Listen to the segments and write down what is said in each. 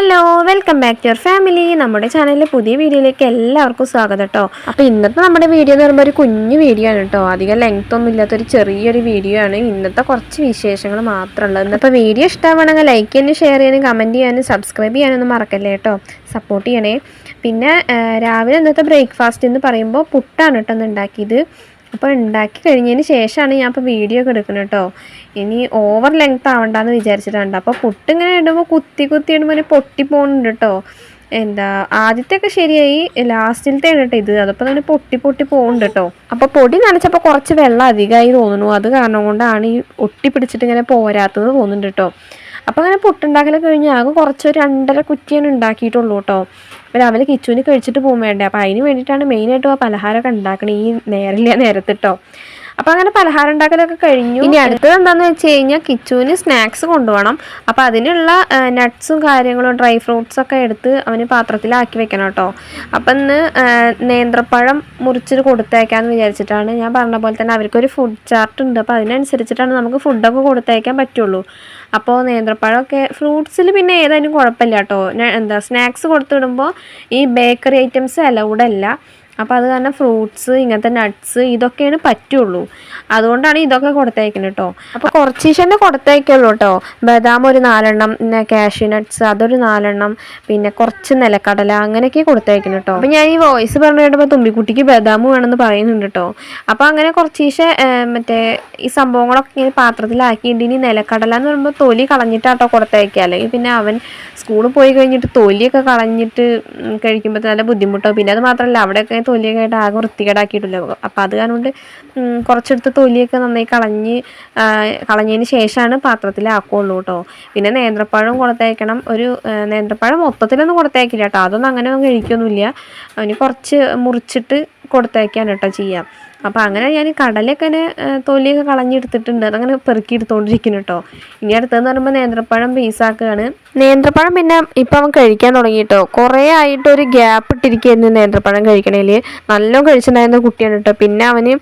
Hello welcome back to your family. നമ്മുടെ ചാനലിലെ പുതിയ വീഡിയോയിലേക്ക് എല്ലാവർക്കും സ്വാഗതം കേട്ടോ അപ്പോൾ ഇന്നത്തെ നമ്മുടെ വീഡിയോ എന്ന് പറയുമ്പോൾ ഒരു കുഞ്ഞു വീഡിയോ ആണ് കേട്ടോ അധികം ലെങ്ത് ഒന്നും ഇല്ലാത്തൊരു ചെറിയൊരു വീഡിയോ ആണ്. ഇന്നത്തെ കുറച്ച് വിശേഷങ്ങൾ മാത്രമുള്ളത് അപ്പോൾ വീഡിയോ ഇഷ്ടമാണെങ്കിൽ ലൈക്ക് ചെയ്യാനും ഷെയർ ചെയ്യാനും കമന്റ് ചെയ്യാനും സബ്സ്ക്രൈബ് ചെയ്യാനൊന്നും മറക്കല്ലേ കേട്ടോ സപ്പോർട്ട് ചെയ്യണേ. പിന്നെ രാവിലെ ഇന്നത്തെ ബ്രേക്ക്ഫാസ്റ്റ് എന്ന് പറയുമ്പോൾ പുട്ടാണ് കേട്ടോ ഒന്ന് ഉണ്ടാക്കിയത്. അപ്പോൾ ഉണ്ടാക്കി കഴിഞ്ഞതിന് ശേഷമാണ് ഞാൻ ഇപ്പോൾ വീഡിയോ ഒക്കെ എടുക്കുന്നത് കേട്ടോ. ഇനി ഓവർ ലെങ്ത് ആവണ്ടെന്ന് വിചാരിച്ചിട്ടുണ്ട് അപ്പോൾ പുട്ട് ഇങ്ങനെ ഇടുമ്പോൾ കുത്തി കുത്തി ഇടുമ്പോൾ ഇനി പൊട്ടി പോകുന്നുണ്ട് കേട്ടോ. എന്താ ആദ്യത്തെ ഒക്കെ ശരിയായി ലാസ്റ്റിലത്തെ കേട്ടോ ഇത്. അതപ്പോൾ തന്നെ പൊട്ടി പൊട്ടി പോകുന്നുണ്ട് കേട്ടോ. അപ്പോൾ പൊടി നനച്ചപ്പോൾ കുറച്ച് വെള്ളം അധികമായി തോന്നുന്നു. അത് കാരണം കൊണ്ടാണ് ഈ ഒട്ടി പിടിച്ചിട്ട് ഇങ്ങനെ പോരാത്തത് തോന്നുന്നുണ്ട് കേട്ടോ. അപ്പോൾ അങ്ങനെ പുട്ടുണ്ടാക്കലൊക്കെ കഴിഞ്ഞ് ആകെ കുറച്ച് രണ്ടര കുറ്റിയാണ് ഉണ്ടാക്കിയിട്ടുള്ളൂ കേട്ടോ. അപ്പോൾ രാവിലെ കിച്ചുവിന് കഴിച്ചിട്ട് പോകും വേണ്ടേ? അപ്പോൾ അതിന് വേണ്ടിയിട്ടാണ് മെയിനായിട്ടും ആ പലഹാരമൊക്കെ ഉണ്ടാക്കണേ. ഈ നേരില്ല നേരത്തിട്ടോ അപ്പോൾ അങ്ങനെ പലഹാരം ഉണ്ടാക്കലൊക്കെ കഴിഞ്ഞു. ഇനി അടുത്തത് എന്താണെന്ന് വെച്ച് കഴിഞ്ഞാൽ കിച്ചുവിന് സ്നാക്സ് കൊണ്ടുപോകണം. അപ്പോൾ അതിനുള്ള നട്ട്സും കാര്യങ്ങളും ഡ്രൈ ഫ്രൂട്ട്സ് ഒക്കെ എടുത്ത് അവന് പാത്രത്തിലാക്കി വെക്കണം കേട്ടോ. അപ്പം ഇന്ന് നേന്ത്രപ്പഴം മുറിച്ചിട്ട് കൊടുത്തേക്കാന്ന് വിചാരിച്ചിട്ടാണ് ഞാൻ പറഞ്ഞ പോലെ തന്നെ അവർക്കൊരു ഫുഡ് ചാർട്ട് ഉണ്ട്. അപ്പോൾ അതിനനുസരിച്ചിട്ടാണ് നമുക്ക് ഫുഡൊക്കെ കൊടുത്തയക്കാൻ പറ്റുള്ളൂ. അപ്പോൾ നേന്ത്രപ്പഴമൊക്കെ ഫ്രൂട്ട്സിൽ പിന്നെ ഏതായാലും കുഴപ്പമില്ല കേട്ടോ. എന്താ സ്നാക്സ് കൊടുത്തിടുമ്പോൾ ഈ ബേക്കറി ഐറ്റംസ് അലൗഡ് അല്ല. അപ്പോൾ അത് കാരണം ഫ്രൂട്ട്സ് ഇങ്ങനത്തെ നട്ട്സ് ഇതൊക്കെയാണ് പറ്റുള്ളൂ. അതുകൊണ്ടാണ് ഇതൊക്കെ കൊടുത്തയക്കുന്നത് കേട്ടോ അപ്പോൾ കുറച്ച് തന്നെ കൊടുത്തയക്കുള്ളൂ കേട്ടോ ബദാം ഒരു നാലെണ്ണം പിന്നെ കാഷ്യൂ നട്ട്സ് അതൊരു നാലെണ്ണം പിന്നെ കുറച്ച് നിലക്കടല അങ്ങനെയൊക്കെ കൊടുത്തയക്കുന്നു കേട്ടോ അപ്പോൾ ഞാൻ ഈ വോയിസ് പറഞ്ഞു കേട്ടപ്പോൾ തുമ്പിക്കുട്ടിക്ക് ബദാം വേണമെന്ന് പറയുന്നുണ്ട് കേട്ടോ അപ്പോൾ അങ്ങനെ കുറച്ച് മറ്റേ ഈ സംഭവങ്ങളൊക്കെ ഇങ്ങനെ പാത്രത്തിലാക്കിയിട്ട് ഇനി നിലക്കടല എന്ന് പറയുമ്പോൾ തൊലി കളഞ്ഞിട്ടാട്ടോ കൊടുത്തയക്കുക അല്ലെങ്കിൽ പിന്നെ അവൻ സ്കൂളിൽ പോയി കഴിഞ്ഞിട്ട് തൊലിയൊക്കെ കളഞ്ഞിട്ട് കഴിക്കുമ്പോൾ നല്ല ബുദ്ധിമുട്ടോ പിന്നെ അത് മാത്രമല്ല അവിടെയൊക്കെ തൊലിയൊക്കെ ആയിട്ട് ആകെ വൃത്തികേടാക്കിയിട്ടില്ല. അപ്പോൾ അത് കാരണം കുറച്ചെടുത്ത് തൊലിയൊക്കെ നന്നായി കളഞ്ഞ് കളഞ്ഞതിന് ശേഷമാണ് പാത്രത്തിലാക്കുള്ളൂ കേട്ടോ പിന്നെ നേന്ത്രപ്പഴം കൊടുത്തയക്കണം ഒരു നേന്ത്രപ്പഴം മൊത്തത്തിലൊന്നും കൊടുത്തയക്കില്ല കേട്ടോ അതൊന്നും അങ്ങനെ കഴിക്കൊന്നുമില്ല. അവന് കുറച്ച് മുറിച്ചിട്ട് കൊടുത്തയക്കാൻ കേട്ടോ ചെയ്യാം. അപ്പോൾ അങ്ങനെ ഞാൻ കടലൊക്കെ ഇങ്ങനെ തൊലിയൊക്കെ കളഞ്ഞെടുത്തിട്ടുണ്ട്. അതങ്ങനെ പെറുക്കി എടുത്തുകൊണ്ടിരിക്കുന്നു കേട്ടോ ഇനി അടുത്തതെന്ന് പറയുമ്പോൾ നേന്ത്രപ്പഴം പീസാക്കുകയാണ് നേന്ത്രപ്പഴം പിന്നെ ഇപ്പം അവൻ കഴിക്കാൻ തുടങ്ങി കേട്ടോ കുറേ ആയിട്ട് ഒരു ഗ്യാപ്പ് ഇട്ടിരിക്കുകയായിരുന്നു നേന്ത്രപ്പഴം കഴിക്കണേൽ നല്ലോണം കഴിച്ചിട്ടുണ്ടായിരുന്ന കുട്ടിയാണ് കേട്ടോ പിന്നെ അവന്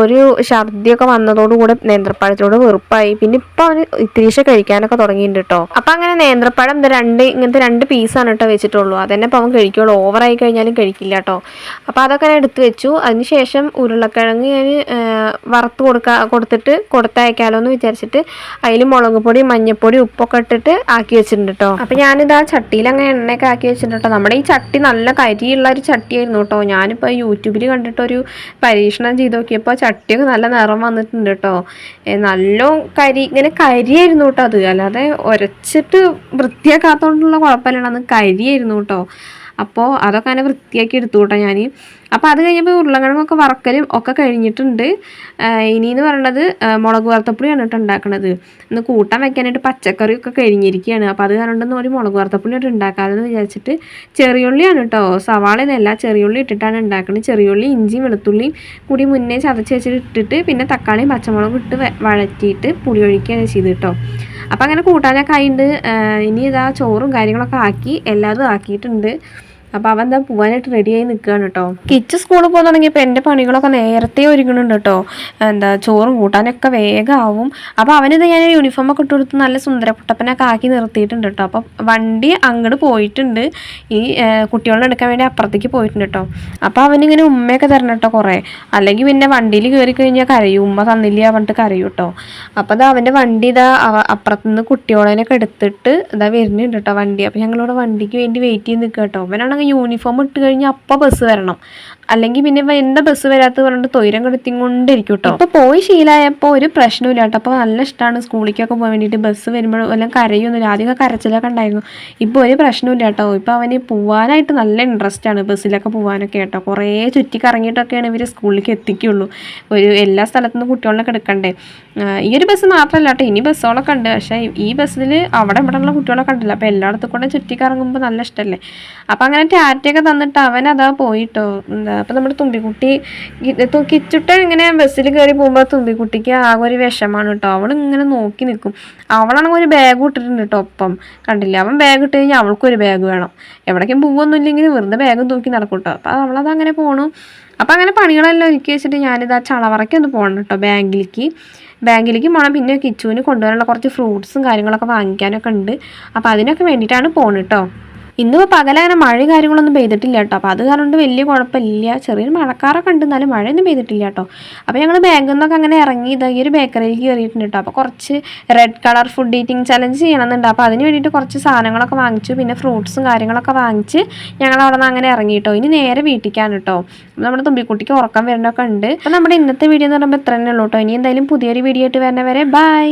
ഒരു ഛർദിയൊക്കെ വന്നതോടുകൂടെ നേന്ത്രപ്പഴത്തിനോട് വെറുപ്പായി. പിന്നെ ഇപ്പം അവന് ഇത്തിരീശ കഴിക്കാനൊക്കെ തുടങ്ങിയിട്ടുണ്ട് കേട്ടോ അപ്പം അങ്ങനെ നേന്ത്രപ്പഴം രണ്ട് ഇങ്ങനത്തെ രണ്ട് പീസാണ് കേട്ടോ വെച്ചിട്ടുള്ളൂ. അതന്നെ ഇപ്പം അവൻ കഴിക്കുള്ളൂ. ഓവറായി കഴിഞ്ഞാലും കഴിക്കില്ല കേട്ടോ അപ്പോൾ അതൊക്കെ ഞാൻ എടുത്തു വെച്ചു. അതിനുശേഷം ഉരുളക്കിഴങ്ങ് ഞാൻ വറുത്ത് കൊടുക്കാ കൊടുത്തിട്ട് കൊടുത്തയക്കാലോ എന്ന് വിചാരിച്ചിട്ട് അതിൽ മുളക് പൊടി മഞ്ഞൾപ്പൊടി ഉപ്പൊക്കെ ഇട്ടിട്ട് ആക്കി വെച്ചിട്ടുണ്ട് കേട്ടോ അപ്പം ഞാനിത് ആ ചട്ടിയിൽ അങ്ങനെ എണ്ണയൊക്കെ ആക്കി വെച്ചിട്ടുണ്ട് കേട്ടോ നമ്മുടെ ഈ ചട്ടി നല്ല കരിയുള്ള ഒരു ചട്ടിയായിരുന്നു കേട്ടോ ഞാനിപ്പോൾ യൂട്യൂബിൽ കണ്ടിട്ടൊരു പരീക്ഷണം ചെയ്ത് നോക്കിയപ്പോൾ ചട്ടിയൊക്കെ നല്ല നിറം വന്നിട്ടുണ്ട് കേട്ടോ നല്ല കരി ഇങ്ങനെ കരിയായിരുന്നു കേട്ടോ അത്. അല്ലാതെ ഉരച്ചിട്ട് വൃത്തിയാക്കാത്തതുകൊണ്ടുള്ള കുഴപ്പമില്ല കരിയായിരുന്നു കേട്ടോ അപ്പോൾ അതൊക്കെ അങ്ങനെ വൃത്തിയാക്കി എടുത്തു കേട്ടോ ഞാൻ അപ്പോൾ അത് കഴിഞ്ഞപ്പോൾ ഉരുളക്കിഴങ്ങൊക്കെ വറക്കലും ഒക്കെ കഴിഞ്ഞിട്ടുണ്ട്. ഇനി എന്ന് പറയണത് മുളക് വറുത്തപ്പുളിയാണ് കേട്ടോ ഉണ്ടാക്കണത്. ഇന്ന് കൂട്ടാൻ വെക്കാനായിട്ട് പച്ചക്കറിയൊക്കെ കഴിഞ്ഞിരിക്കുകയാണ്. അപ്പോൾ അത് കാരണം ഒരു മുളക് വറുത്തപ്പുളി ആയിട്ട് ഉണ്ടാക്കാമെന്ന് വിചാരിച്ചിട്ട് ചെറിയുള്ളിയാണ് കേട്ടോ. സവാളയെന്നല്ല ചെറിയുള്ളി ഇട്ടിട്ടാണ് ഉണ്ടാക്കുന്നത് ചെറിയുള്ളി ഇഞ്ചിയും വെളുത്തുള്ളിയും കൂടി മുന്നേ ചതച്ച് വെച്ചിട്ട് ഇട്ടിട്ട് പിന്നെ തക്കാളിയും പച്ചമുളകും ഇട്ട് വഴറ്റിയിട്ട് പുളി ഒഴിക്കുകയാണ് ചെയ്ത് കേട്ടോ. അപ്പം അങ്ങനെ കൂട്ടാനൊക്കെ ആയിട്ടുണ്ട് ഇനി ഇതാ ചോറും കാര്യങ്ങളൊക്കെ ആക്കി എല്ലാതും ആക്കിയിട്ടുണ്ട്. അപ്പോൾ അവൻ എന്താ പോകാനായിട്ട് റെഡിയായി നിൽക്കുകയാണ് കേട്ടോ കിച്ച് സ്കൂളിൽ പോകാൻ തുടങ്ങിയപ്പോൾ എന്റെ പണികളൊക്കെ നേരത്തെ ഒരുങ്ങുന്നുണ്ട് കേട്ടോ എന്താ ചോറും കൂട്ടാനൊക്കെ വേഗമാവും അപ്പോൾ അവനിത് ഞാൻ യൂണിഫോം ഒക്കെ ഇട്ട് കൊടുത്ത് നല്ല സുന്ദരപ്പുട്ടപ്പനൊക്കെ ആക്കി നിർത്തിയിട്ടുണ്ട് കേട്ടോ അപ്പോൾ വണ്ടി അങ്ങോട്ട് പോയിട്ടുണ്ട്. ഈ കുട്ടികളെ എടുക്കാൻ വേണ്ടി അപ്പുറത്തേക്ക് പോയിട്ടുണ്ട് കേട്ടോ അപ്പോൾ അവനിങ്ങനെ ഉമ്മയൊക്കെ തരണം കേട്ടോ കുറേ. അല്ലെങ്കിൽ പിന്നെ വണ്ടിയിൽ കയറി കഴിഞ്ഞാൽ കരയും. ഉമ്മ തന്നില്ല പറഞ്ഞിട്ട് കരയും കേട്ടോ അപ്പോൾ അത് അവന്റെ വണ്ടി ഇതാ അപ്പുറത്തുനിന്ന് കുട്ടികളെയൊക്കെ എടുത്തിട്ട് ഇതാ വരുന്നുണ്ട് കേട്ടോ വണ്ടി. അപ്പോൾ ഞങ്ങളോട് വണ്ടിക്ക് വേണ്ടി വെയിറ്റ് ചെയ്ത് നിൽക്കുക കേട്ടോ അവനാണെങ്കിൽ യൂണിഫോം ഇട്ട് കഴിഞ്ഞാൽ അപ്പം ബസ് വരണം. അല്ലെങ്കിൽ പിന്നെ എന്താ ബസ് വരാത്തത് പറഞ്ഞിട്ട് തൊയിരം കെടുത്തിക്കൊണ്ടിരിക്കും കേട്ടോ അപ്പൊ പോയി ശീലമായപ്പോൾ ഒരു പ്രശ്നമില്ല കേട്ടോ അപ്പോൾ നല്ല ഇഷ്ടമാണ് സ്കൂളിലേക്കൊക്കെ പോകാൻ വേണ്ടിയിട്ട് ബസ് വരുമ്പോൾ എല്ലാം കരയൊന്നുമില്ല ആദ്യമൊക്കെ കരച്ചിലൊക്കെ ഉണ്ടായിരുന്നു. ഇപ്പോൾ ഒരു പ്രശ്നമില്ല കേട്ടോ ഇപ്പോൾ അവന് പോകാനായിട്ട് നല്ല ഇൻട്രസ്റ്റ് ആണ് ബസ്സിലൊക്കെ പോകാനൊക്കെ കേട്ടോ കുറേ ചുറ്റി കറങ്ങിയിട്ടൊക്കെയാണ് ഇവർ സ്കൂളിലേക്ക് എത്തിക്കുള്ളൂ. ഒരു എല്ലാ സ്ഥലത്തുനിന്ന് കുട്ടികളൊക്കെ എടുക്കണ്ടേ. ഈ ഒരു ബസ് മാത്രമല്ല കേട്ടോ ഇനി ബസ്സുകളൊക്കെ ഉണ്ട്. പക്ഷേ ഈ ബസ്സിൽ അവിടെ ഇവിടെ ഉള്ള കുട്ടികളൊക്കെ ഉണ്ടല്ലോ. അപ്പോൾ എല്ലായിടത്തും കൂടെ ചുറ്റി കറങ്ങുമ്പോൾ നല്ല ഇഷ്ടമല്ലേ അപ്പോൾ അങ്ങനെ ടാറ്റയൊക്കെ തന്നിട്ട് അവൻ അതാ പോയിട്ടോ എന്താ അപ്പോൾ നമ്മുടെ തുമ്പിക്കുട്ടി കിച്ചുട്ട ഇങ്ങനെ ബസ്സിൽ കയറി പോകുമ്പോൾ തുമ്പിക്കുട്ടിക്ക് ആകെ ഒരു വിഷമാണ് കേട്ടോ. അവൾ ഇങ്ങനെ നോക്കി. നിൽക്കും അവളാണെങ്കിൽ ഒരു ബാഗ് ഇട്ടിട്ടുണ്ട് കേട്ടോ ഒപ്പം. കണ്ടില്ല? അവൻ ബാഗ് ഇട്ട് കഴിഞ്ഞാൽ അവൾക്കൊരു ബാഗ് വേണം. എവിടേക്കും പോകുമൊന്നുമില്ലെങ്കിൽ വെറുതെ ബാഗ് തൂക്കി നടക്കും കേട്ടോ. അപ്പോൾ അവളത് അങ്ങനെ പോണു. അപ്പം അങ്ങനെ പണികളെല്ലാം ഒരുക്കി വെച്ചിട്ട് ഞാനിത് ആ ചളവറയ്ക്ക് ഒന്ന് പോകണം കേട്ടോ ബാങ്കിലേക്ക്. ബാങ്കിലേക്ക് പോകണം പിന്നെ കിച്ചുവിന് കൊണ്ടുവരാനുള്ള കുറച്ച് ഫ്രൂട്ട്സും കാര്യങ്ങളൊക്കെ വാങ്ങിക്കാനൊക്കെ ഉണ്ട്. അപ്പോൾ അതിനൊക്കെ വേണ്ടിയിട്ടാണ് പോകണം കേട്ടോ. ഇന്നിപ്പോൾ പകലങ്ങനെ മഴ കാര്യങ്ങളൊന്നും പെയ്തിട്ടില്ല കേട്ടോ. അപ്പോൾ അത് കാരണം വലിയ കുഴപ്പമില്ല. ചെറിയൊരു മഴക്കാറൊക്കെ ഉണ്ട്. എന്നാലും മഴയൊന്നും പെയ്തിട്ടില്ല കേട്ടോ. അപ്പോൾ ഞങ്ങൾ ബാങ്കിൽ നിന്നൊക്കെ അങ്ങനെ ഇറങ്ങി ഇതാ ഈ ഒരു ബേക്കറിയിലേക്ക് കയറിയിട്ടുണ്ട് കേട്ടോ. അപ്പോൾ കുറച്ച് red colour food eating challenge ചെയ്യണമെന്നുണ്ട്. അപ്പോൾ അതിന് വേണ്ടിയിട്ട് കുറച്ച് സാധനങ്ങളൊക്കെ വാങ്ങിച്ചു. പിന്നെ ഫ്രൂട്ട്സും കാര്യങ്ങളൊക്കെ വാങ്ങിച്ച് ഞങ്ങൾ അവിടെ നിന്ന് അങ്ങനെ ഇറങ്ങി കേട്ടോ. ഇനി നേരെ വീട്ടിലേക്കാണ് കേട്ടോ. നമ്മുടെ തുമ്പിക്കുട്ടിക്ക് ഉറക്കം വരണമൊക്കെ ഉണ്ട്. അപ്പോൾ നമ്മുടെ ഇന്നത്തെ വീഡിയോ എന്ന് പറയുമ്പോൾ ഇത്ര തന്നെ ഉള്ളൂ കേട്ടോ. ഇനി എന്തായാലും പുതിയൊരു വീഡിയോ ആയിട്ട് വരുന്നവരെ ബൈ